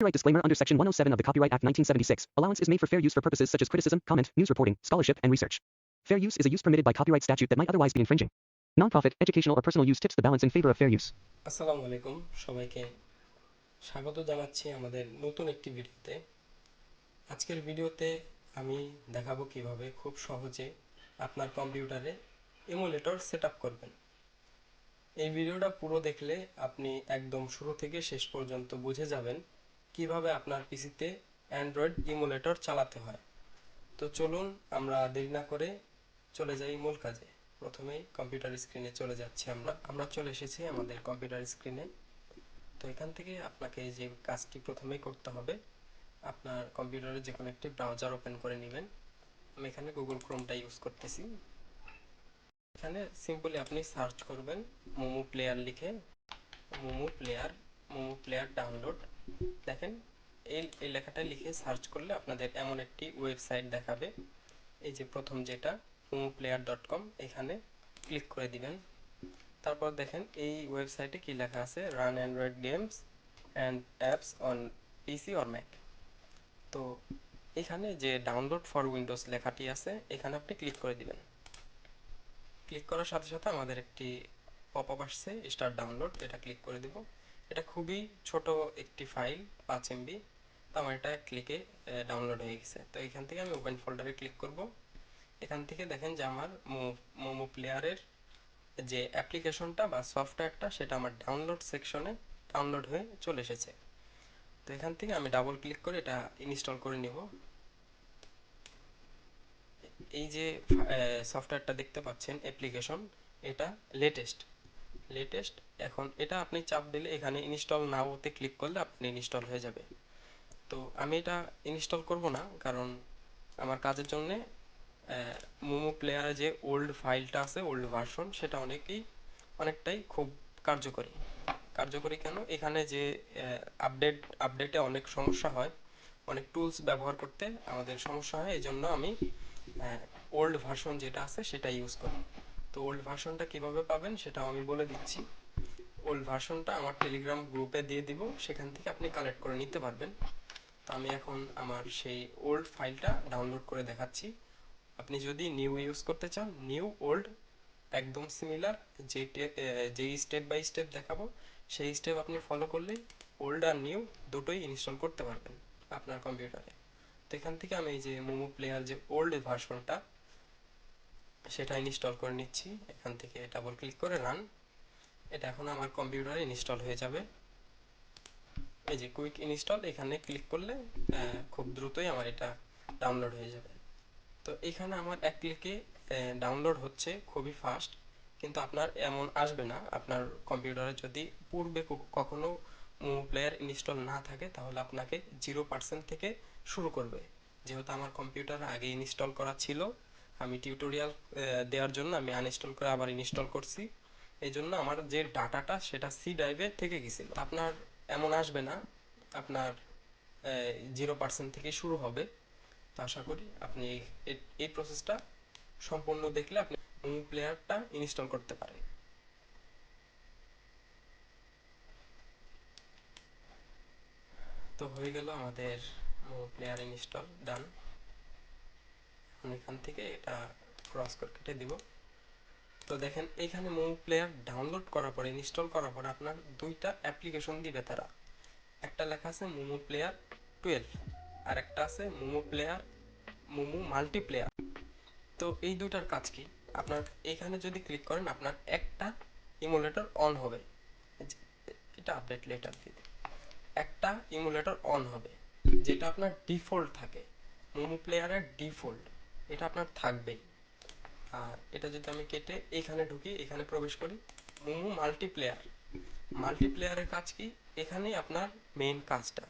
Copyright disclaimer under Section 107 of the Copyright Act 1976. Allowance is made for fair use for purposes such as criticism, comment, news reporting, scholarship, and research. Fair use is a use permitted by copyright statute that might otherwise be infringing. Nonprofit, educational, or personal use tips the balance in favor of fair use. আসসালামু আলাইকুম সবাইকে স্বাগত জানাচ্ছি আমাদের নতুন একটি ভিডিওতে আজকের ভিডিওতে আমি দেখাবো কীভাবে খুব সহজে আপনার কম্পিউটারে এমুলেটর সেট করবেন এই ভিডিওটা পুরো দেখলে আপনি একদম শুরু থেকে শেষ পর্যন্ত বুঝে যাবেন কীভাবে আপনার পিসিতে অ্যান্ড্রয়েড ইমুলেটর চালাতে হয়? তো চলুন, আমরা দেরি না করে চলে যাই মূল কাজে। প্রথমেই কম্পিউটার স্ক্রিনে চলে যাচ্ছি আমরা। আমরা চলে এসেছি আমাদের কম্পিউটার স্ক্রিনে। তো এখান থেকে আপনাকে যে কাজটি প্রথমেই করতে হবে, আপনার কম্পিউটারে যে কোনো একটি ব্রাউজার ওপেন করে নেবেন। আমি এখানে গুগল ক্রোমটা ইউজ করতেছি। এখানে সিম্পলি আপনি সার্চ করবেন মোমো প্লেয়ার লিখে, MEmu player MEmu player download. দেখেন, এই এই লেখাটা লিখে সার্চ করলে আপনাদের এমন একটি ওয়েবসাইট দেখাবে। এই যে প্রথম যেটা মোমো প্লেয়ার ডট কম এখানে ক্লিক করে দিবেন। তারপর দেখেন, এই ওয়েবসাইটে কি লেখা আছে? Run Android games and apps on PC or Mac তো এখানে যে ডাউনলোড ফর উইন্ডোজ লেখাটি আছে, এখানে আপনি ক্লিক করে দিবেন। ক্লিক করার সাথে সাথে আমাদের একটি পপ আপ আসছে স্টার্ট ডাউনলোড এটা ক্লিক করে দিব। এটা খুবই ছোট একটি ফাইল পাঁচ এমবি তো আমার এটা ক্লিকে ডাউনলোড হয়ে গেছে। তো এখান থেকে আমি ওপেন ফোল্ডারে ক্লিক করব। এখান থেকে দেখেন যে আমার মোমো প্লেয়ারের যে অ্যাপ্লিকেশনটা বা সফটওয়্যারটা সেটা আমার ডাউনলোড সেকশনে ডাউনলোড হয়ে চলে এসেছে। তো এখান থেকে আমি ডাবল ক্লিক করে এটা ইনস্টল করে নিব। এই যে সফটওয়্যারটা দেখতে পাচ্ছেন অ্যাপ্লিকেশন এটা লেটেস্ট লেটেস্ট এখন এটা আপনি চাপ দিলে এখানে ইনস্টল না নাওতে ক্লিক করলে আপনি ইনস্টল হয়ে যাবে। তো আমি এটা ইনস্টল করব না, কারণ আমার কাজের জন্যে মোমো প্লেয়ারে যে ওল্ড ফাইলটা আছে ওল্ড ভার্সন সেটা অনেকেই, অনেকটাই খুব কার্যকরী। কার্যকরী কেন? এখানে যে আপডেট আপডেটে অনেক সমস্যা হয়, অনেক টুলস ব্যবহার করতে আমাদের সমস্যা হয় এই জন্য আমি ওল্ড ভার্সন যেটা আছে, সেটা ইউজ করি। তো ওল্ড ভার্সনটা কীভাবে পাবেন সেটাও আমি বলে দিচ্ছি। ওল্ড ভার্সনটা আমার টেলিগ্রাম গ্রুপে দিয়ে দিব, সেখান থেকে আপনি কালেক্ট করে নিতে পারবেন। তো আমি এখন আমার সেই ওল্ড ফাইলটা ডাউনলোড করে দেখাচ্ছি। আপনি যদি নিউ ইউজ করতে চান, নিউ, ওল্ড, একদম সিমিলার, যে যেই স্টেপ বাই স্টেপ দেখাবো, সেই স্টেপ আপনি ফলো করলেই ওল্ড আর নিউ দুটোই ইনস্টল করতে পারবেন আপনার কম্পিউটারে। তো এখান থেকে আমি এই যে মোমো প্লেয়ার যে ওল্ড ভার্সনটা সেটা ইনস্টল করে নিচ্ছি। এখান থেকে ডাবল ক্লিক করে রান এটা এখন আমার কম্পিউটারে ইনস্টল হয়ে যাবে। এই যে কুইক ইনস্টল এখানে ক্লিক করলে খুব দ্রুতই আমার এটা ডাউনলোড হয়ে যাবে। তো এখানে আমার এক ক্লিকে ডাউনলোড হচ্ছে খুবই ফাস্ট কিন্তু আপনার এমন আসবে না। আপনার কম্পিউটারে যদি পূর্বে কখনো মোমো প্লেয়ার ইনস্টল না থাকে, তাহলে আপনাকে জিরো পার্সেন্ট থেকে শুরু করবে। যেহেতু আমার কম্পিউটার আগে ইনস্টল করা ছিল আমি টিউটোরিয়াল দেওয়ার জন্য আমি আনইনস্টল করে আবার ইনস্টল করছি। এই জন্য আমার যে ডাটাটা সেটা সি ড্রাইভে থেকে গেছিল। আপনার এমন আসবে না, আপনার জিরো পার্সেন্ট থেকে শুরু হবে। তো আশা করি আপনি এই প্রসেসটা সম্পূর্ণ দেখলে আপনি প্লেয়ারটা ইনস্টল করতে পারেন। তো হয়ে গেল আমাদের প্লেয়ার ইনস্টল ডান এখন এখান থেকে এটা ক্রস করে কেটে দিব। তো দেখেন এইখানে মোমো প্লেয়ার ডাউনলোড করার পরে ইনস্টল করার পরে আপনার দুইটা অ্যাপ্লিকেশন দিবে তারা। একটা লেখা আছে মোমো প্লেয়ার টুয়েলভ আর একটা আছে মোমো প্লেয়ার মোমো মাল্টিপ্লেয়ার তো এই দুইটার কাজ কি? আপনার এখানে যদি ক্লিক করেন, আপনার একটা ইমুলেটর অন হবে। এটা আপডেট লেটার দিতে একটা ইমুলেটর অন হবে, যেটা আপনার ডিফল্ট থাকে। মোমো প্লেয়ারের ডিফল্ট এটা আপনার থাকবেই আর এটা যদি আমি কেটে এখানে ঢুকি, এখানে প্রবেশ করি মোমো মাল্টিপ্লেয়ার মাল্টিপ্লেয়ারের কাজ কি? এখানেই আপনার মেইন কাজটা।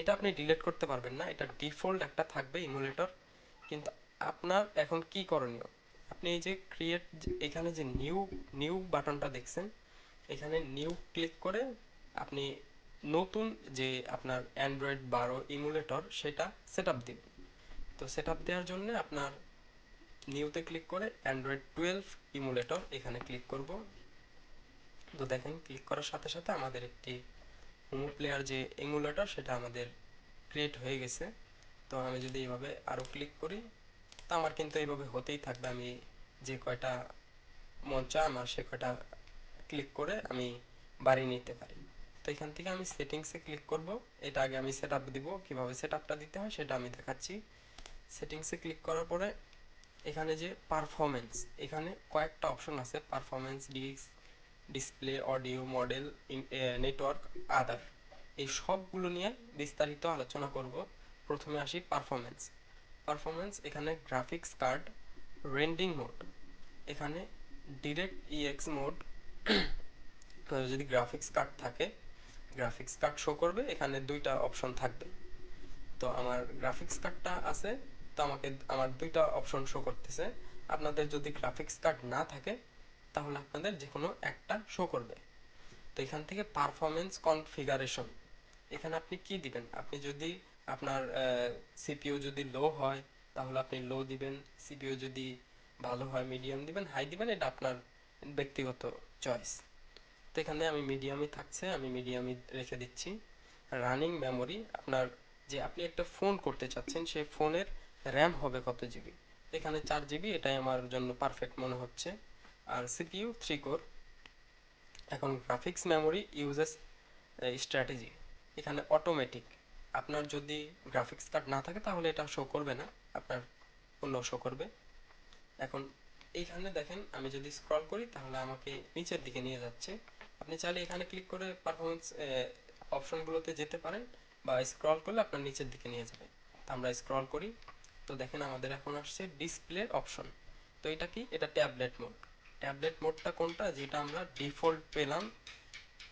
এটা আপনি ডিলিট করতে পারবেন না, এটা ডিফল্ট একটা থাকবে ইমুলেটর কিন্তু আপনার এখন কি করণীয়? আপনি এই যে ক্রিয়েট এখানে যে নিউ নিউ বাটনটা দেখছেন, এখানে নিউ ক্লিক করে আপনি নতুন যে আপনার অ্যান্ড্রয়েড বারো ইমুলেটর সেটা সেট আপ দিবেন তো সেট আপ দেওয়ার জন্য আপনার নিউতে ক্লিক করে অ্যান্ড্রয়েড টুয়েলভ ইমুলেটর এখানে ক্লিক করব। তো দেখেন ক্লিক করার সাথে সাথে আমাদের একটি মোমো প্লেয়ার যে এমুলেটর সেটা আমাদের ক্রিয়েট হয়ে গেছে। তো আমি যদি এইভাবে আরও ক্লিক করি, তা আমার কিন্তু এইভাবে হতেই থাকবে। আমি যে কয়টা মন আমার সে কয়টা ক্লিক করে আমি বাড়িয়ে নিতে পারি। তো এখান থেকে আমি সেটিংসে ক্লিক করব। এটা আগে আমি সেট আপ দিব। কীভাবে সেট আপটা দিতে হয়, সেটা আমি দেখাচ্ছি। সেটিংসে ক্লিক করার পরে এখানে যে পারফরমেন্স এখানে কয়েকটা অপশন আছে performance dish display audio model network other এই সবগুলো নিয়ে বিস্তারিত আলোচনা করব। প্রথমে আসি পারফরমেন্স পারফরমেন্স এখানে গ্রাফিক্স কার্ড রেন্ডিং মোড এখানে ডিরেক্ট ইএক্স মোড যদি গ্রাফিক্স কার্ড থাকে গ্রাফিক্স কার্ড শো করবে, এখানে দুইটা অপশন থাকবে। তো আমার গ্রাফিক্স কার্ডটা আছে তো আমাকে, আমার দুইটা অপশন শো করতেছে। আপনাদের যদি গ্রাফিক্স কার্ড না থাকে, তাহলে আপনাদের যে কোনো একটা শো করবে। তো এখান থেকে পারফরমেন্স কনফিগারেশন এখানে আপনি কি দিবেন? আপনি যদি আপনার সিপিইউ যদি লো হয়, তাহলে আপনি লো দিবেন। সিপিইউ যদি ভালো হয় মিডিয়াম দিবেন। হাই দিবেন, এটা আপনার ব্যক্তিগত চয়েস তো এখানে আমি মিডিয়ামই থাকছে, আমি মিডিয়ামই রেখে দিচ্ছি। রানিং মেমোরি আপনার যে আপনি একটা ফোন করতে চাচ্ছেন, সেই ফোনের র্যাম হবে কত জিবি? এখানে চার জিবি, এটাই আমার জন্য পারফেক্ট মনে হচ্ছে। আর সিপিইউ থ্রি কোর এখন গ্রাফিক্স মেমোরি ইউজেস স্ট্র্যাটেজি এখানে অটোমেটিক আপনার যদি গ্রাফিক্স কার্ড না থাকে, তাহলে এটা শো করবে না। আপনার অন্য শো করবে। এখন এইখানে দেখেন, আমি যদি স্ক্রল করি, তাহলে আমাকে নিচের দিকে নিয়ে যাচ্ছে। আপনি চাইলে এখানে ক্লিক করে পারফরমেন্স অপশনগুলোতে যেতে পারেন, বা স্ক্রল করলে আপনার নিচের দিকে নিয়ে যাবে। আমরা স্ক্রল করি। তো দেখেন, আমাদের এখন আসছে ডিসপ্লে অপশন তো এটা কি? এটা ট্যাবলেট মোড ট্যাবলেট মোডটা কোনটা? যেটা আমরা ডিফল্ট পেলাম।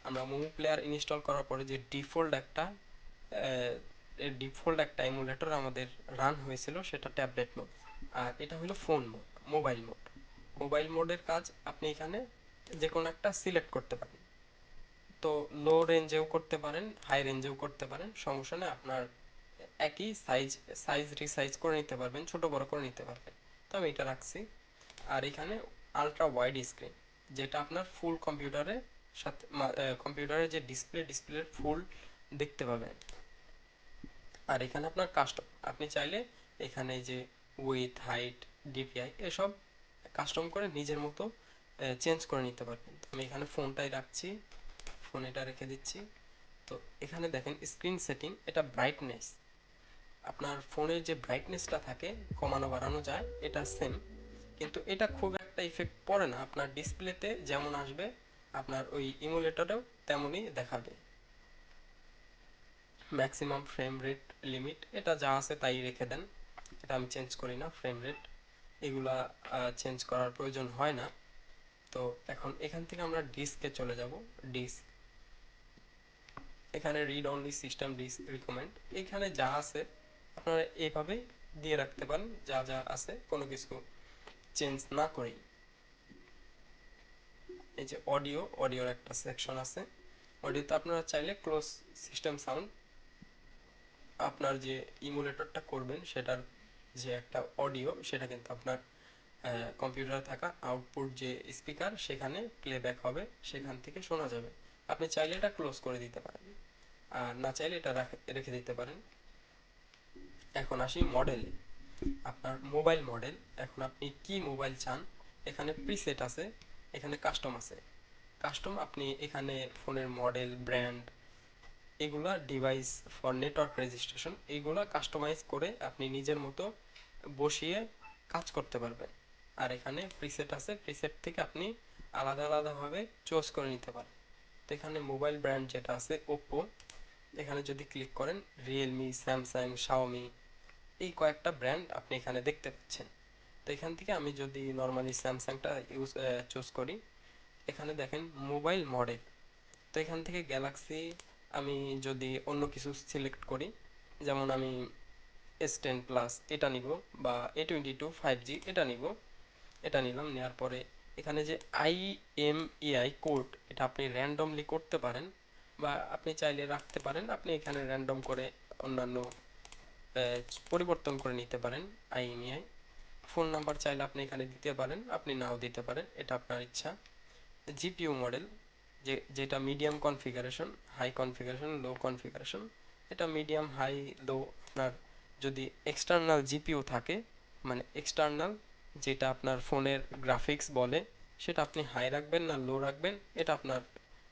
আমরা মোমো প্লেয়ার ইনস্টল করার পরে যে ডিফল্ট একটা ডিফল্ট একটা এমুলেটর আমাদের রান হয়েছিল, সেটা ট্যাবলেট মোড আর এটা হলো phone mode mobile mode mobile মোডের কাজ আপনি এখানে যে কোনো একটা সিলেক্ট করতে পারেন। তো লো রেঞ্জেও করতে পারেন হাই রেঞ্জেও করতে পারেন। সমস্যা নেই, আপনার একই সাইজ সাইজ রিসাইজ করে নিতে পারবেন, ছোট বড় করে নিতে পারবেন। তো আমি এটা রাখছি। আর এখানে আলট্রা ওয়াইড স্ক্রিন যেটা আপনার ফুল কম্পিউটারে সাথে কম্পিউটারের যে ডিসপ্লে ডিসপ্লের ফুল দেখতে পাবেন। আর এখানে আপনার কাস্টম আপনি চাইলে এখানে যে উইথ হাইট ডিপিআই এসব কাস্টম করে নিজের মতো চেঞ্জ করে নিতে পারবেন। আমি এখানে ফোনটাই রাখছি ফোন এটা রেখে দিচ্ছি। তো এখানে দেখেন স্ক্রিন সেটিং এটা ব্রাইটনেস আপনার ফোনের যে ব্রাইটনেসটা থাকে, কমানো বাড়ানো যায়, এটা সেম কিন্তু এটা খুব একটা ইফেক্ট পড়ে না। আপনার ডিসপ্লেতে যেমন আসবে, আপনার ওই ইমুলেটরেও তেমনই দেখাবে। ম্যাক্সিমাম ফ্রেম রেট লিমিট এটা যা আছে তাই রেখে দেন। এটা আমি চেঞ্জ করি না ফ্রেম রেট এগুলা চেঞ্জ করার প্রয়োজন হয় না। তো এখন এখান থেকে আমরা ডিস্কে চলে যাব। ডিস্ক এখানে read only system disk recommend এখানে যা আছে আপনারা এইভাবেই দিয়ে রাখতে পারেন, যা যা আছে, কোনো কিছু চেঞ্জ না করেই। এই যে অডিও অডিওর একটা সেকশন আছে। অডিওতে আপনারা চাইলে ক্লোজ সিস্টেম সাউন্ড আপনার যে ইমুলেটরটা করবেন, সেটার যে একটা অডিও সেটা কিন্তু আপনার কম্পিউটারে থাকা আউটপুট যে স্পিকার সেখানে প্লেব্যাক হবে, সেখান থেকে শোনা যাবে। আপনি চাইলে এটা ক্লোজ করে দিতে পারেন। আর না চাইলে এটা রেখে দিতে পারেন। এখন আসি মডেলে আপনার মোবাইল মডেল এখন আপনি কি মোবাইল চান? এখানে প্রিসেট আছে, এখানে কাস্টম আছে। কাস্টম আপনি এখানে ফোনের মডেল ব্র্যান্ড এগুলা ডিভাইস ফর নেটওয়ার্ক রেজিস্ট্রেশন এগুলা কাস্টমাইজ করে আপনি নিজের মতো বসিয়ে কাজ করতে পারবেন। আর এখানে প্রিসেট আছে প্রিসেট থেকে আপনি আলাদা আলাদাভাবে চুজ করে নিতে পারেন। তো এখানে মোবাইল ব্র্যান্ড যেটা আছে ওপ্পো এখানে যদি ক্লিক করেন রিয়েলমি স্যামসাং শাওমি এই কয়েকটা ব্র্যান্ড আপনি এখানে দেখতে পাচ্ছেন। তো এখান থেকে আমি যদি নর্মালি স্যামসাংটা ইউজ চুজ করি, এখানে দেখেন মোবাইল মডেল তো এখান থেকে গ্যালাক্সি আমি যদি অন্য কিছু সিলেক্ট করি, যেমন আমি এস টেন প্লাস এটা নিব বা A twenty two five G এটা নিব, এটা নিলাম নেওয়ার পরে এখানে যে আই এম ইআই কোড এটা আপনি র্যান্ডমলি করতে পারেন বা আপনি চাইলে রাখতে পারেন, আপনি এখানে র্যান্ডম করে অন্যান্য পরিবর্তন করে নিতে পারেন আইএমইআই। ফোন নাম্বার চাইলে আপনি এখানে দিতে পারেন, আপনি নাও দিতে পারেন, এটা আপনার ইচ্ছা। জিপিইউ মডেল, যে, যেটা medium configuration, high configuration, low configuration, এটা মিডিয়াম, হাই, লো আপনার যদি এক্সটার্নাল জিপিও থাকে মানে এক্সটার্নাল, যেটা আপনার ফোনের গ্রাফিক্স বলে, সেটা আপনি হাই রাখবেন না লো রাখবেন, এটা আপনার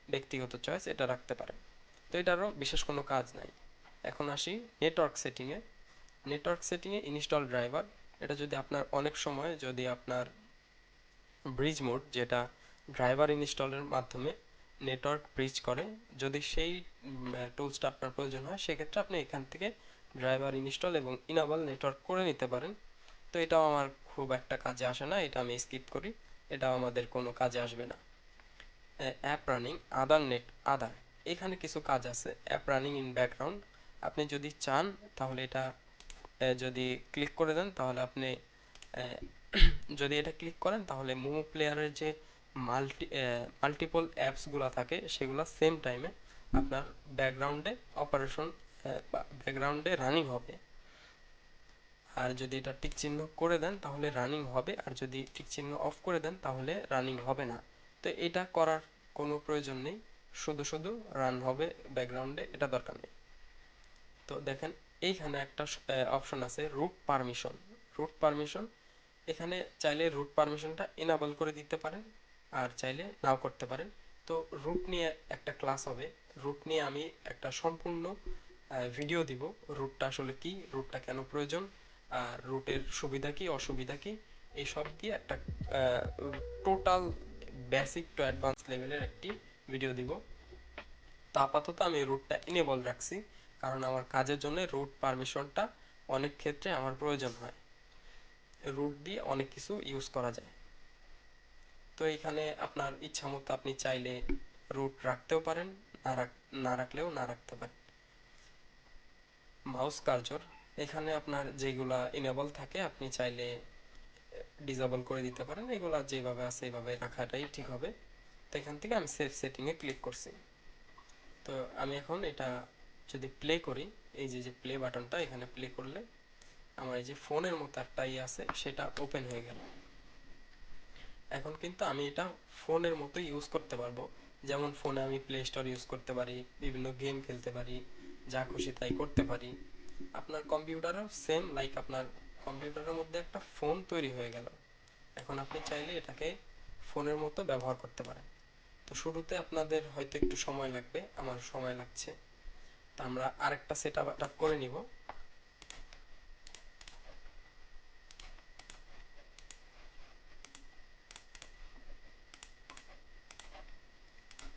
ব্যক্তিগত চয়েস, এটা রাখতে পারেন। তো এটারও বিশেষ কোনো কাজ নাই। এখন আসি নেটওয়ার্ক সেটিংয়ে নেটওয়ার্ক সেটিংয়ে ইনস্টল ড্রাইভার এটা যদি আপনার অনেক সময় যদি আপনার ব্রিজ মোড যেটা ড্রাইভার ইনস্টলের মাধ্যমে নেটওয়ার্ক ব্রিজ করে, যদি সেই টুলসটা আপনার প্রয়োজন হয়, সেক্ষেত্রে আপনি এখান থেকে ড্রাইভার ইনস্টল এবং ইনাবল নেটওয়ার্ক করে নিতে পারেন। তো এটাও আমার খুব একটা কাজে আসে না, এটা আমি স্কিপ করি, এটাও আমাদের কোনো কাজে আসবে না। App running other net other এখানে কিছু কাজ আছে অ্যাপ রানিং ইন ব্যাকগ্রাউন্ড আপনি যদি চান, তাহলে এটা যদি ক্লিক করে দেন, তাহলে আপনি যদি এটা ক্লিক করেন, তাহলে মোমো প্লেয়ারের যে মাল্টি মাল্টিপল অ্যাপসগুলো থাকে, সেগুলো সেম টাইমে আপনার ব্যাকগ্রাউন্ডে অপারেশন ব্যাকগ্রাউন্ডে রানিং হবে। আর যদি এটা টিক চিহ্ন করে দেন, তাহলে রানিং হবে। আর যদি টিক চিহ্ন অফ করে দেন, তাহলে রানিং হবে না। তো এটা করার কোনো প্রয়োজন নেই। শুধু শুধু রান হবে ব্যাকগ্রাউন্ডে এটা দরকার নেই। তো দেখেন এইখানে একটা অপশন আছে রুট পারমিশন রুট পারমিশন এখানে চাইলে রুট পারমিশনটা এনাবল করে দিতে পারেন, আর চাইলে নাও করতে পারেন। তো রুট নিয়ে একটা ক্লাস হবে। রুট নিয়ে আমি একটা সম্পূর্ণ ভিডিও দিব। রুটটা আসলে কি? রুটটা কেন প্রয়োজন? আর রুটের সুবিধা কি, অসুবিধা কি? এই সব দিয়ে একটা টোটাল বেসিক টু অ্যাডভান্স লেভেলের একটি ভিডিও দিব। তো আপাতত আমি রুটটা ইনেবল রাখছি। কারণ আমার কাজের জন্য রুট পারমিশনটা অনেক ক্ষেত্রে আমার প্রয়োজন হয়। রুট দিয়ে অনেক কিছু ইউজ করা যায়। তো এখানে আপনার ইচ্ছা মতো আপনি চাইলে রুট রাখতেও পারেন, না রাখ- না রাখলেও না রাখতে পারেন। মাউস কার্জর এখানে আপনার যেগুলা ইনেবল থাকে, আপনি চাইলে ডিসেবল করে দিতে পারেন। এগুলা যেভাবে আছে এইভাবে রাখাটাই ঠিক হবে। তো এখান থেকে আমি সেভ সেটিংয়ে ক্লিক করছি। তো আমি এখন এটা যদি প্লে করি, এই যে যে প্লে বাটনটা এখানে প্লে করলে আমার এই যে ফোনের মতো একটা ইয়ে আছে, সেটা ওপেন হয়ে গেল। এখন কিন্তু আমি এটা ফোনের মতো ইউজ করতে পারব। যেমন ফোনে আমি প্লে স্টোর ইউজ করতে পারি, বিভিন্ন গেম খেলতে পারি, যা খুশি তাই করতে পারি। আপনার কম্পিউটারও সেম লাইক আপনার কম্পিউটারের মধ্যে একটা ফোন তৈরি হয়ে গেল। এখন আপনি চাইলে এটাকে ফোনের মতো ব্যবহার করতে পারেন। তো শুরুতে আপনাদের হয়তো একটু সময় লাগবে, আমার সময় লাগছে। আমরা আরেকটা সেট আপ করে নিব।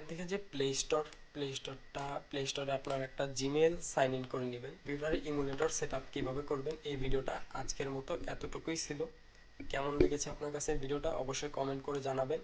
এদিকে যে প্লে স্টোর প্লে স্টোরটা প্লে স্টোরে আপনার একটা জিমেল সাইন ইন করে নেবেন। ফেব্রুয়ারি ইমুলেটর সেট আপ কীভাবে করবেন, এই ভিডিওটা আজকের মতো এতটুকুই ছিল। কেমন লেগেছে আপনার কাছে ভিডিওটা, অবশ্যই কমেন্ট করে জানাবেন।